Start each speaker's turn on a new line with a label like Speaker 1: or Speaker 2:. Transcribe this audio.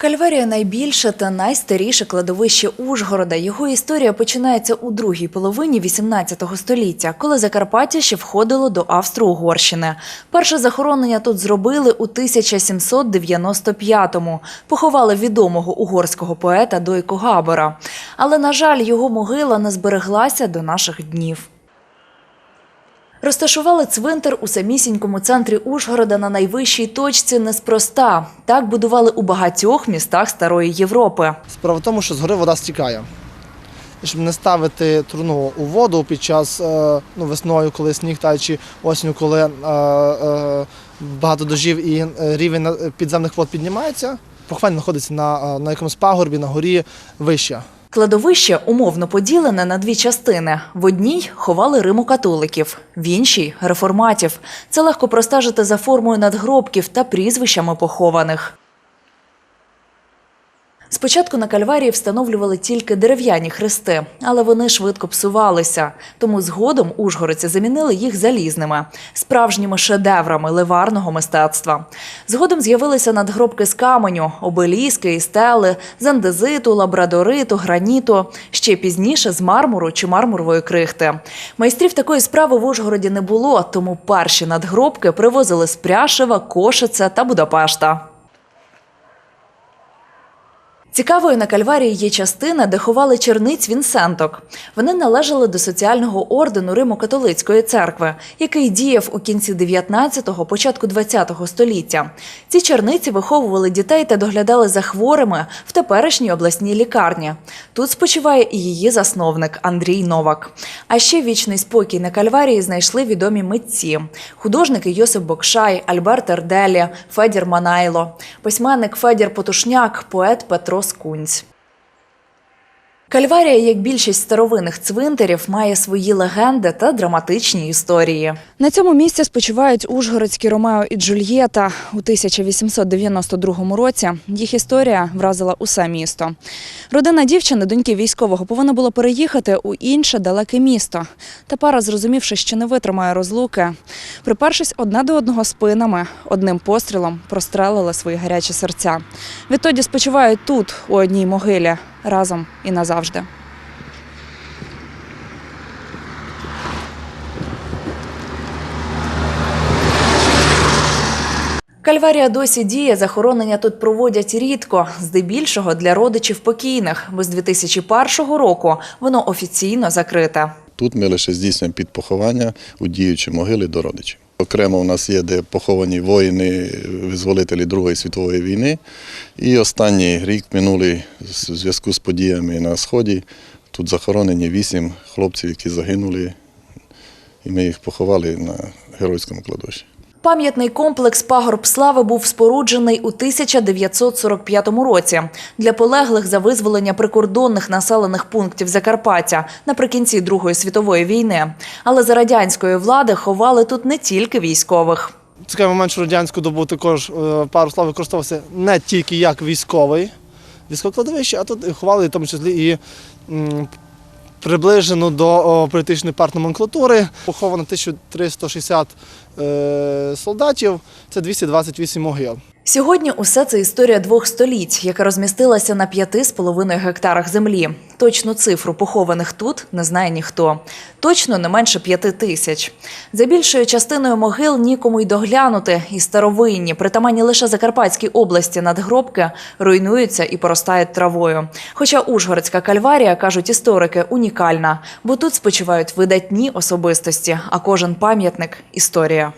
Speaker 1: Кальварія найбільше та найстаріше кладовище Ужгорода. Його історія починається у другій половині XVIII століття, коли Закарпаття ще входило до Австро-Угорщини. Перше захоронення тут зробили у 1795-му. Поховали відомого угорського поета Дойко Габора. Але, на жаль, його могила не збереглася до наших днів. Розташували цвинтар у самісінькому центрі Ужгорода на найвищій точці неспроста. Так будували у багатьох містах Старої Європи.
Speaker 2: Справа в тому, що згори вода стікає. Щоб не ставити труну у воду під час е, ну, весною, коли сніг тає, чи осінню, коли е, е, багато дождів і е, рівень підземних вод піднімається, поховання знаходиться на, е, на якомусь пагорбі, на горі вище.
Speaker 1: Кладовище умовно поділене на дві частини. В одній ховали римокатоликів, в іншій реформатів. Це легко простежити за формою надгробків та прізвищами похованих. Спочатку на кальварії встановлювали тільки дерев'яні хрести, але вони швидко псувалися. Тому згодом ужгородці замінили їх залізними, справжніми шедеврами ливарного мистецтва. Згодом з'явилися надгробки з каменю, обеліски і стели, з лабрадориту, граніту. Ще пізніше з мармуру чи мармурової крихти. Майстрів такої справи в Ужгороді не було, тому перші надгробки привозили з Пряшева, Кошице та Будапешта. Цікавою на Кальварії є частина, де ховали черниць Вінсенток. Вони належали до соціального ордену Римо-католицької церкви, який діяв у кінці 19-го, початку 20-го століття. Ці черниці виховували дітей та доглядали за хворими в теперішній обласній лікарні. Тут спочиває і її засновник Андрій Новак. А ще вічний спокій на Кальварії знайшли відомі митці: художники Йосип Бокшай, Альберт Ерделі, Федір Манайло, письменник Федір Потушняк, поет Петро Скунць. Кальварія, як більшість старовинних цвинтарів, має свої легенди та драматичні історії. На цьому місці спочивають ужгородські Ромео і Джульєта. У 1892 році їх історія вразила усе місто. Родина дівчини, доньки військового, повинна була переїхати у інше далеке місто. Та пара, зрозумівши, що не витримає розлуки, припершись одне до одного спинами, одним пострілом прострелили свої гарячі серця. Відтоді спочивають тут, у одній могилі, разом і назавжди. Кальварія досі діє, захоронення тут проводять рідко, здебільшого для родичів покійних, бо з 2001 року воно офіційно закрите.
Speaker 3: Тут ми лише здійснюємо підпоховання у діючі могили до родичів. Окремо у нас є, де поховані воїни, визволителі Другої світової війни. І останній рік минулий в зв'язку з подіями на Сході. Тут захоронені вісім хлопців, які загинули, і ми їх поховали на геройському кладовищі.
Speaker 1: Пам'ятний комплекс Пагорб Слави був споруджений у 1945 році для полеглих за визволення прикордонних населених пунктів Закарпаття наприкінці Другої світової війни. Але за радянської влади ховали тут не тільки військових.
Speaker 2: Цікавий момент, що радянську добу також е, пару слав використовувався не тільки як військовий, військове кладовище, а тут ховали в тому числі і м, приближену до політичної партноменклатури. Поховано 1360 е, солдатів, це 228 могил.
Speaker 1: Сьогодні усе це історія двох століть, яка розмістилася на п'яти з половиною гектарах землі. Точну цифру похованих тут не знає ніхто. Точно не менше п'яти тисяч. За більшою частиною могил нікому й доглянути, і старовинні, притаманні лише Закарпатській області надгробки руйнуються і поростають травою. Хоча Ужгородська кальварія, кажуть історики, унікальна, бо тут спочивають видатні особистості, а кожен пам'ятник історія.